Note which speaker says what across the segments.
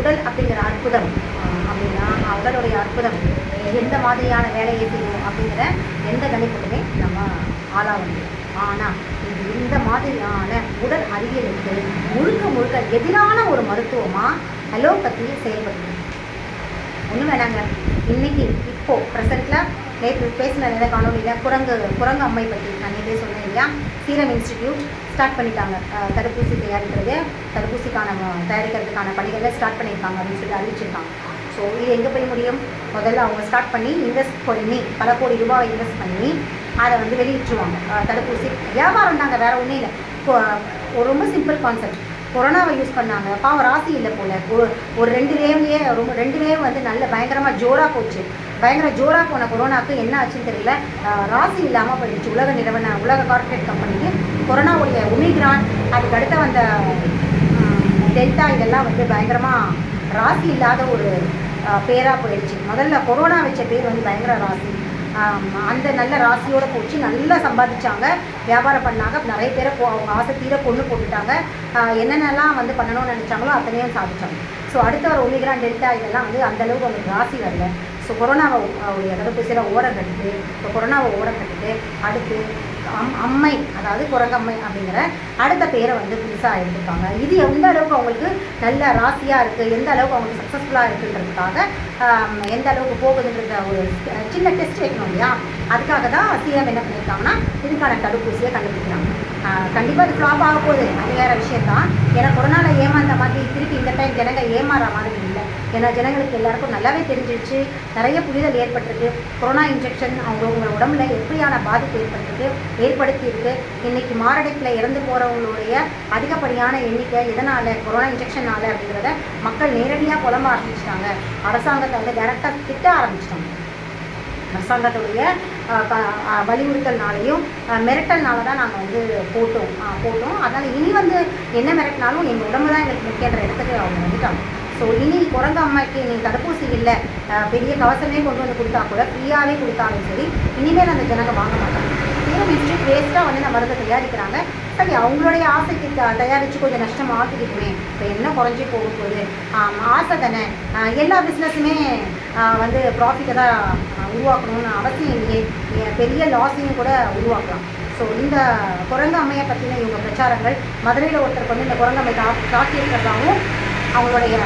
Speaker 1: உடல் அப்படிங்கிற அற்புதம். அப்படின்னா உடலுடைய அற்புதம். எந்த மாதிரியான வேலையை செய்யும் அப்படிங்கிற எந்த கணிப்புக்குமே நம்ம ஆளாக முடியும் ஆனால் இது இந்த மாதிரியான உடல் அறிவியலுக்கு முழுக்க முழுக்க எதிரான ஒரு மருத்துவமாக அலோபதி செயல்படுது? ஒன்றும் வேணாங்க. இன்னைக்கு இப்போது ப்ரெசண்ட்டில் நேற்று பேசின இந்த காணொலியில்? குரங்கு குரங்கு அம்மை பற்றி நான் நேற்றே சொன்னேன் இல்லையா? சீரம் இன்ஸ்டிடியூட் ஸ்டார்ட் பண்ணிட்டாங்க. தடுப்பூசி தயாரிக்கிறது தடுப்பூசிக்கான தயாரிக்கிறதுக்கான பணிகளை ஸ்டார்ட் பண்ணியிருக்காங்க அப்படின்னு சொல்லி அறிவிச்சிருக்காங்க. ஸோ இது எங்கே போய் முடியும்? முதல்ல அவங்க ஸ்டார்ட் பண்ணி இன்வெஸ்ட் பண்ணி பல கோடி ரூபாய் இன்வெஸ்ட் பண்ணி அதை வந்து வெளியிட்டுருவாங்க. தடுப்பூசி வியாபாரம் தாங்க வேறு ஒன்றும் இல்லை. ரொம்ப சிம்பிள் கான்செப்ட் கொரோனாவை யூஸ் பண்ணாங்க. பாவம் ராசி இல்லை போல. ஒரு ஒரு ரெண்டு வேவ்லேயே ரொம்ப ரெண்டு வேவ் வந்து நல்ல பயங்கரமாக ஜோராக போச்சு. பயங்கர ஜோராக போன கொரோனாக்கு என்ன ஆச்சுன்னு தெரியல. ராசி இல்லாமல் போயிடுச்சு. உலக நிறுவன உலக கார்ப்பரேட் கம்பெனிக்கு கொரோனாவுடைய ஒமிக்ரான் அதுக்கு அடுத்த வந்த டெல்டா இதெல்லாம் வந்து பயங்கரமாக ராசி இல்லாத ஒரு பேராக போயிடுச்சு. முதல்ல கொரோனா வச்ச பேர் வந்து பயங்கர ராசி. அந்த நல்ல ராசியோட போச்சு. நல்லா சம்பாதிச்சாங்க. வியாபாரம் பண்ணாங்க. நிறைய பேரை போ அவங்க ஆசை தீர கொண்டு போட்டுட்டாங்க. என்னென்னலாம் வந்து பண்ணணும்னு நினச்சாங்களோ அத்தனையும் சாதிச்சாங்க. ஸோ அடுத்த வர ஒமிக்ரான் டெல்டா இதெல்லாம் வந்து அந்த அளவுக்கு அவங்களுக்கு ராசி வரல. ஸோ கொரோனாவை உடைய சில ஓரம் கட்டுது இப்போ கொரோனாவை ஓரம் கட்டுது அடுத்து அம் அம்மை அதாவது குரங்கம்மை அப்படிங்கிற அடுத்த பேரை வந்து புதுசாக எடுத்துருக்காங்க. இது எந்த அளவுக்கு அவங்களுக்கு நல்ல ராசியாக இருக்குது எந்த அளவுக்கு அவங்களுக்கு சக்ஸஸ்ஃபுல்லாக இருக்குன்றதுக்காக எந்த அளவுக்கு போகுதுன்றத ஒரு சின்ன டெஸ்ட் வைக்கணும் இல்லையா? அதுக்காக தான் சிஎம் என்ன பண்ணியிருக்காங்கன்னா இதுக்கான தடுப்பூசியை கண்டுபிடிக்கிறாங்க. கண்டிப்பாக இது ஃப்ளாப் ஆக போகுது. அது வேறு விஷயம் தான் ஏன்னா கொரோனாவில் ஏமாந்த மாதிரி திருப்பி இந்த டைம் ஜனங்க ஏமாற மாதிரி ஏன்னா ஜனங்களுக்கு எல்லாருக்கும் நல்லாவே தெரிஞ்சிருச்சு. நிறைய புரிதல் ஏற்பட்டிருக்கு. கொரோனா இன்ஜெக்ஷன் அவங்க உடம்புல எப்படியான பாதிப்பு ஏற்பட்டிருக்கு ஏற்படுத்தியிருக்கு இன்றைக்கி இன்னைக்கு மாரடைப்பில் இறந்து போகிறவங்களுடைய அதிகப்படியான எண்ணிக்கை எதனால் கொரோனா இன்ஜெக்ஷனால அப்படிங்கிறத மக்கள் நேரடியாக புலம்ப ஆரம்பிச்சிட்டாங்க. அரசாங்கத்தை வந்து டேரெக்டாக திட்ட ஆரம்பிச்சிட்டாங்க. அரசாங்கத்துடைய வலியுறுத்தல்னாலையும் மிரட்டல்னால தான் நாங்கள் வந்து போட்டோம். போட்டோம். அதனால் இனி வந்து என்ன மிரட்டினாலும் எங்கள் உடம்பு தான் எங்களுக்கு முக்கியன்ற இடத்துக்கு அவங்க வந்துட்டாங்க. ஸோ இனி பிறந்த அம்மாக்கு நீ தடுப்பூசி இல்லை. பெரிய கவசமே கொண்டு வந்து கொடுத்தா கூட ஃப்ரீயாகவே கொடுத்தாலும் சரி இனிமேல் அந்த ஜனங்க வாங்க மாட்டாங்க. சீரம் இன்ஸ்டியூட் வேஸ்ட்டாக வந்து இந்த மருந்தை தயாரிக்கிறாங்க. சரி அவங்களுடைய ஆசைக்கு த தயாரித்து கொஞ்சம் நஷ்டம் ஆக்கிக்கிட்டுமே. இப்போ என்ன குறைஞ்சி போக போகுது? ஆசை தானே. எல்லா பிஸ்னஸுமே வந்து ப்ராஃபிட்டை தான் உருவாக்கணும்னு அவசியம் இல்லையே. பெரிய லாஸையும் கூட உருவாக்கலாம். ஸோ இந்த குரங்கு அம்மையை பற்றின இவங்க பிரச்சாரங்கள் மதுரையில் ஒருத்தருக்கு வந்து இந்த குரங்கு அம்மை தா தாக்கியிருக்கிறதாவும் அவங்களுடைய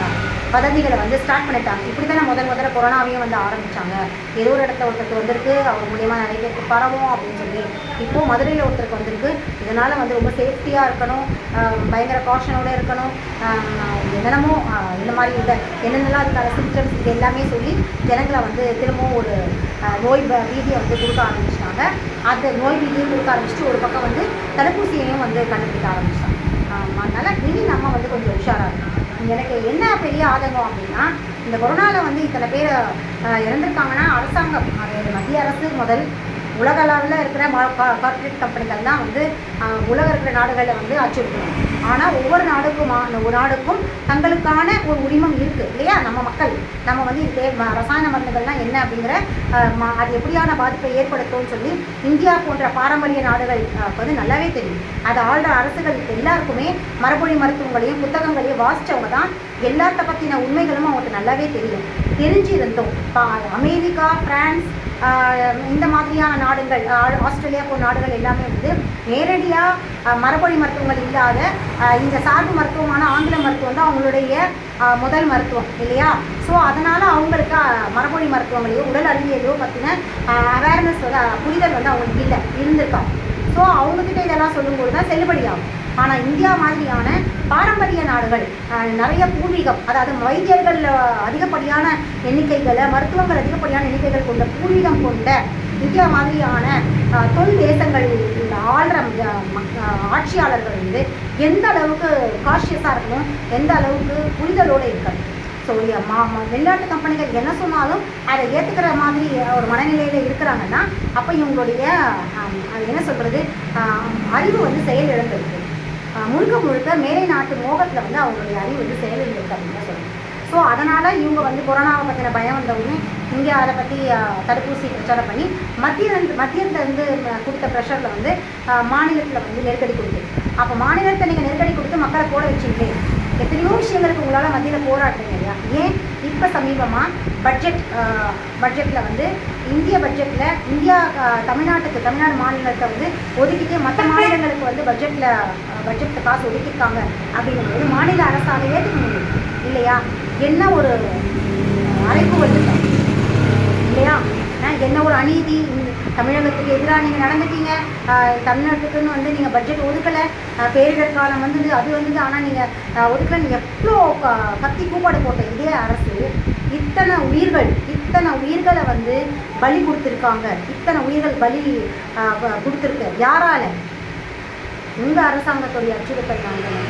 Speaker 1: பதவிகளை வந்து ஸ்டார்ட் பண்ணிட்டாங்க. இப்படி தானே முதல் முதல்ல கொரோனாவையும் வந்து ஆரம்பித்தாங்க ஏதோ ஒரு இடத்துல ஒருத்தருக்கு வந்திருக்கு அவர் மூலியமாக நிறைய பேருக்கு பரவும் அப்படின்னு சொல்லி. இப்போது மதுரையில் ஒருத்தருக்கு வந்திருக்கு. இதனால் வந்து ரொம்ப சேஃப்டியாக இருக்கணும். பயங்கர காஷனோட இருக்கணும். என்னென்னமோ இந்த மாதிரி இந்த என்னென்னலாம் அதுக்கான சிம்டம்ஸ் இது எல்லாமே சொல்லி ஜனங்களை வந்து திரும்பவும் ஒரு நோய் பீதியை வந்து கொடுக்க ஆரம்பிச்சிட்டாங்க. அந்த நோய் பீதியை கொடுக்க ஆரம்பிச்சுட்டு ஒரு பக்கம் வந்து தடுப்பூசியையும் வந்து கண்டுபிடிக்க ஆரம்பிச்சிட்டாங்க. அதனால் இனி நம்ம வந்து கொஞ்சம் உஷாராக இருக்கணும். எனக்கு என்ன பெரிய ஆதங்கம் அப்படின்னா இந்த கொரோனாவில் வந்து இத்தனை பேர் இறந்துருக்காங்கன்னா அரசாங்கம் அது மத்திய அரசு முதல் உலக அளவில் இருக்கிற கார்ப்பரேட் கம்பெனிகள் தான் வந்து உலக இருக்கிற நாடுகளில் வந்து அச்சுறுத்தணும் ஆனால் ஒவ்வொரு நாடுக்கும் ஒரு நாடுக்கும் தங்களுக்கான ஒரு உரிமம் இருக்குது இல்லையா? நம்ம மக்கள். நம்ம வந்து இது ரசாயன மருந்துகள்லாம் என்ன அப்படிங்கிற அது எப்படியான பாதிப்பை ஏற்படுத்தும்னு சொல்லி இந்தியா போன்ற பாரம்பரிய நாடுகள் வந்து நல்லாவே தெரியும். அது ஆள்ற அரசுகள் எல்லாருக்குமே மரபொழி மருத்துவங்களையும் புத்தகங்களையும் வாசித்தவங்க தான் எல்லாத்த பற்றின உண்மைகளும் அவங்களுக்கு நல்லாவே தெரியும். தெரிஞ்சிருந்தோம். அமெரிக்கா பிரான்ஸ் இந்த மாதிரியான நாடுகள் ஆஸ்திரேலியா போன்ற நாடுகள் எல்லாமே வந்து நேரடியாக மரபொழி மருத்துவங்கள் இல்லாத இந்த சார்பு மருத்துவமான ஆங்கில மருத்துவம் தான் அவங்களுடைய முதல் மருத்துவம் இல்லையா? ஸோ அதனால் அவங்களுக்கு மரபொழி மருத்துவங்களையோ உடல் அறிவியலையோ பற்றின அவேர்னஸ் வந்து புரிதல் வந்து அவங்களுக்கு இல்லை இருந்திருக்காங்க ஸோ அவங்கக்கிட்ட இதெல்லாம் சொல்லும்போது தான் செல்லுபடியாகும். ஆனால் இந்தியா மாதிரியான பாரம்பரிய நாடுகள் நிறைய பூர்வீகம் அதாவது வைத்தியர்கள் அதிகப்படியான எண்ணிக்கைகளை மருத்துவங்கள் அதிகப்படியான எண்ணிக்கைகள் கொண்ட பூர்வீகம் கொண்ட இந்தியா மாதிரியான ஆஹ் தொல் தேசங்கள் ஆள்ற ஆட்சியாளர்கள் வந்து எந்த அளவுக்கு காஷியஸாக இருக்கணும் எந்த அளவுக்கு புரிதலோடு இருக்கணும். ஸோ மா வெளிநாட்டு கம்பெனிகள் என்ன சொன்னாலும் அதை ஏற்றுக்கிற மாதிரி ஒரு மனநிலையில் இருக்கிறாங்கன்னா அப்போ இவங்களுடைய என்ன சொல்கிறது அறிவு வந்து செயல் இழந்திருக்கு முழுக்க முழுக்க மேலை நாட்டு மோகத்தில் வந்து அவங்களுடைய அறிவு வந்து செயல் அப்படின்னு தான் சொல்லணும் ஸோ அதனால் இவங்க வந்து கொரோனாவை பற்றின பயம் வந்தவுடனே இங்கே அதை பற்றி தடுப்பூசி பிரச்சாரம் பண்ணி மத்திய மத்தியத்திலேருந்து கொடுத்த ப்ரெஷரில் வந்து மாநிலத்தில் வந்து நெருக்கடி கொடுத்து அப்போ மாநிலத்தை நீங்கள் நெருக்கடி கொடுத்து மக்களை போட வச்சிங்களே எத்தனையோ விஷயங்களுக்கு உங்களால் மத்தியில் போராடுறீங்க இல்லையா? ஏன் இப்போ சமீபமாக பட்ஜெட் பட்ஜெட்டில் வந்து இந்திய பட்ஜெட்டில் இந்தியா தமிழ்நாட்டுக்கு தமிழ்நாடு மாநிலத்தை வந்து ஒதுக்கிட்டு மற்ற மாநிலங்களுக்கு வந்து பட்ஜெட்டில் பட்ஜெட்டில் காசு ஒதுக்கியிருக்காங்க அப்படிங்கும்போது மாநில அரசால் ஏற்றுக்க முடியும் இல்லையா? என்ன ஒரு அழைப்பு வந்து இல்லையா? அஹ் என்ன ஒரு அநீதி? தமிழகத்துக்கு எதிராக நீங்கள் நடந்துட்டீங்க. தமிழ்நாட்டுக்குன்னு வந்து நீங்கள் பட்ஜெட் ஒதுக்கலை. பேரிடர் காலம் வந்தது அது வந்தது. ஆனால் நீங்கள் ஒதுக்கலை நீங்கள் எவ்வளோ க- கத்தி கூப்பாடு போட்ட இதே அரசு இத்தனை உயிர்கள் இத்தனை உயிர்களை வந்து பலி கொடுத்துருக்காங்க. இத்தனை உயிர்கள் பலி கொடுத்துருக்க கொடுத்துருக்கு. யாரால? உங்கள் அரசாங்கத்துடைய அச்சுறுத்தல்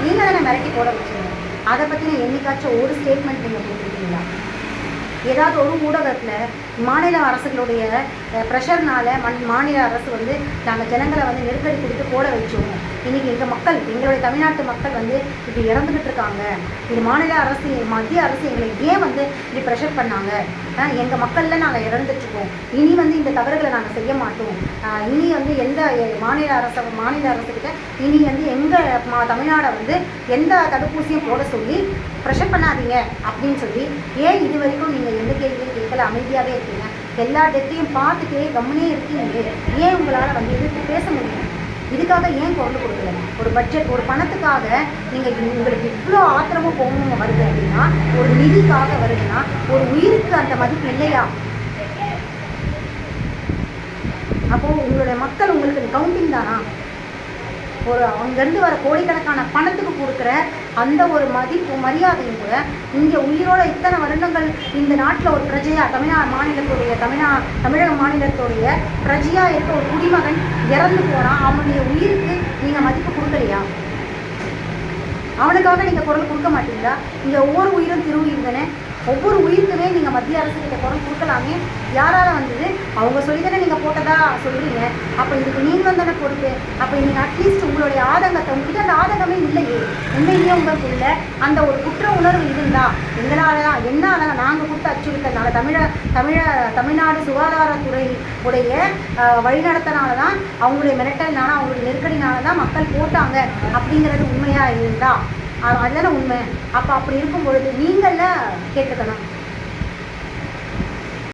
Speaker 1: நீங்கள் தானே மிரட்டி போட வச்சுருங்க அதை பற்றின என்னைக்காச்சும் ஒரு ஸ்டேட்மெண்ட் நீங்கள் கொடுத்துருக்கீங்களா ஏதாவது ஒரு ஊடகத்தில் மாநில அரசுகளுடைய ப்ரெஷர்னால மண் மாநில அரசு வந்து நாங்கள் ஜனங்களை வந்து நெருக்கடி கொடுத்து போட வச்சோம். இன்னைக்கு எங்கள் மக்கள் எங்களுடைய தமிழ்நாட்டு மக்கள் வந்து இப்படி இறந்துக்கிட்டு இருக்காங்க. இது மாநில அரசு மத்திய அரசு எங்களை ஏன் வந்து இப்படி ப்ரெஷர் பண்ணாங்க? எங்கள் மக்களில் நாங்கள் இறந்துட்டுருக்கோம் இனி வந்து இந்த தவறுகளை நாங்கள் செய்ய மாட்டோம். இனி வந்து எந்த எ- மாநில அரசு மாநில அரசுக்கிட்ட இனி வந்து எங்கள் மா தமிழ்நாடை வந்து எந்த தடுப்பூசியும் போட சொல்லி ப்ரெஷர் பண்ணாதீங்க அப்படின்னு சொல்லி ஏன் இது வரைக்கும் நீங்கள் எந்த கேள்வியும் கேட்கல? அமைதியாகவே இருக்கீங்க. எல்லா டெத்தையும் பார்த்துட்டே கம்முனே இருக்கீங்க. ஏன் உங்களால் வந்து எதிர்த்து பேச முடியும் இதுக்காக ஏன் குரல் கொடுக்கல? ஒரு பட்ஜெட் ஒரு பணத்துக்காக நீங்கள் உங்களுக்கு இவ்வளோ ஆத்திரமும் கோபமும் வருது அப்படின்னா ஒரு நிதிக்காக வருதுன்னா ஒரு உயிருக்கு அந்த மதிப்பு இல்லையா? அப்போது உங்களுடைய மக்கள் உங்களுக்கு கவுண்டிங் தானா? ஒரு அங்கேருந்து வர கோடிக்கணக்கான பணத்துக்கு கொடுக்குற அந்த ஒரு மதிப்பு மரியாதையும் கூட இங்கே உயிரோட இத்தனை வருடங்கள் இந்த நாட்டில் ஒரு பிரஜையா தமிழ்நாடு மாநிலத்துடைய தமிழா தமிழக மாநிலத்துடைய பிரஜையா இருக்க ஒரு குடிமகன் இறந்து போகிறான் அவனுடைய உயிருக்கு நீங்கள் மதிப்பு கொடுக்கலையா? அவனுக்காக நீங்கள் குரல் கொடுக்க மாட்டீங்களா? இங்கே ஒவ்வொரு உயிரும் திருவுயிர் ஒவ்வொரு உயிருக்குமே நீங்கள் மத்திய அரசு கிட்ட குரல் கொடுக்கலாமே. யாரால வந்தது? அவங்க சொல்லி தானே போட்டதா சொல்கிறீங்க அப்போ இதுக்கு நீங்களும் தானே பொறுப்பு அப்போ நீங்கள் அட்லீஸ்ட் உங்களுடைய ஆதங்கத்தை உங்ககிட்ட அந்த ஆதங்கமே இல்லையே. உண்மையிலேயே இல்லை. அந்த ஒரு குற்ற உணர்வு இருந்தா எங்களால தான் என்னால நாங்கள் கொடுத்த அச்சுறுத்தனால தமிழ தமிழ தமிழ்நாடு சுகாதாரத்துறை உடைய வழிநடத்தினால தான் அவங்களுடைய மிரட்டல்னால அவங்களுடைய நெருக்கடினால தான் மக்கள் போட்டாங்க அப்படிங்கிறது உண்மையாக இருந்தா? அதுதானே உண்மை. அப்போ அப்படி இருக்கும் பொழுது நீங்கள கேட்டுக்கணும்